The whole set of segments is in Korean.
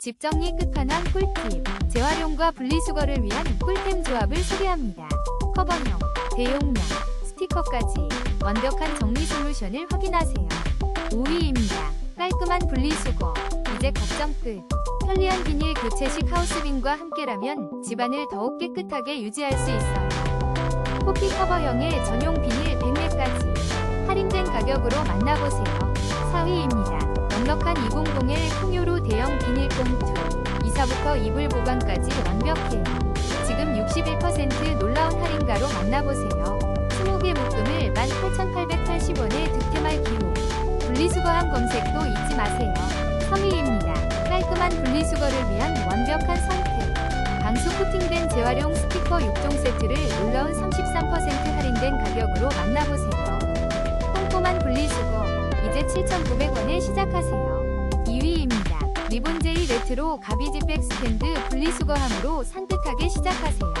집 정리 끝판왕 꿀팁 재활용과 분리수거를 위한 꿀템 조합을 소개합니다. 커버형, 대용량, 스티커까지 완벽한 정리 솔루션을 확인하세요. 5위입니다. 깔끔한 분리수거 이제 걱정 끝 편리한 비닐 교체식 하우스빈과 함께라면 집안을 더욱 깨끗하게 유지할 수 있어요. 코피 커버형의 전용 비닐 100매까지 할인된 가격으로 만나보세요. 4위입니다. 넉넉한 2001 풍요로 대형 비닐 봉투 이사부터 이불 보관까지 완벽해요. 지금 61% 놀라운 할인가로 만나보세요. 20개 묶음을 18,880원에 득템할 기회. 분리수거함 검색도 잊지 마세요. 3위입니다. 깔끔한 분리수거를 위한 완벽한 선택. 방수 코팅된 재활용 스티커 6종 세트를 놀라운 33% 할인된 가격으로 만나보세요. 꼼꼼한 분리수거 이제 7,900원에 시작하세요. 레트로 가비지백 스탠드 분리수거함으로 산뜻하게 시작하세요.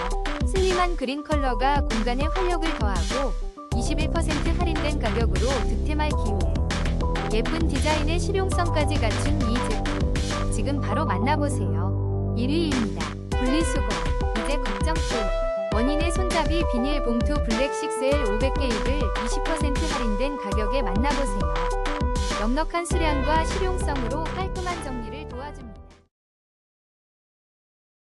슬림한 그린 컬러가 공간에 활력을 더하고 21% 할인된 가격으로 득템할 기회. 예쁜 디자인의 실용성까지 갖춘 이 제품. 지금 바로 만나보세요. 1위입니다. 분리수거. 이제 걱정 끝. 원인의 손잡이 비닐 봉투 블랙 6L 500개입을 20% 할인된 가격에 만나보세요. 넉넉한 수량과 실용성으로 깔끔한 정리를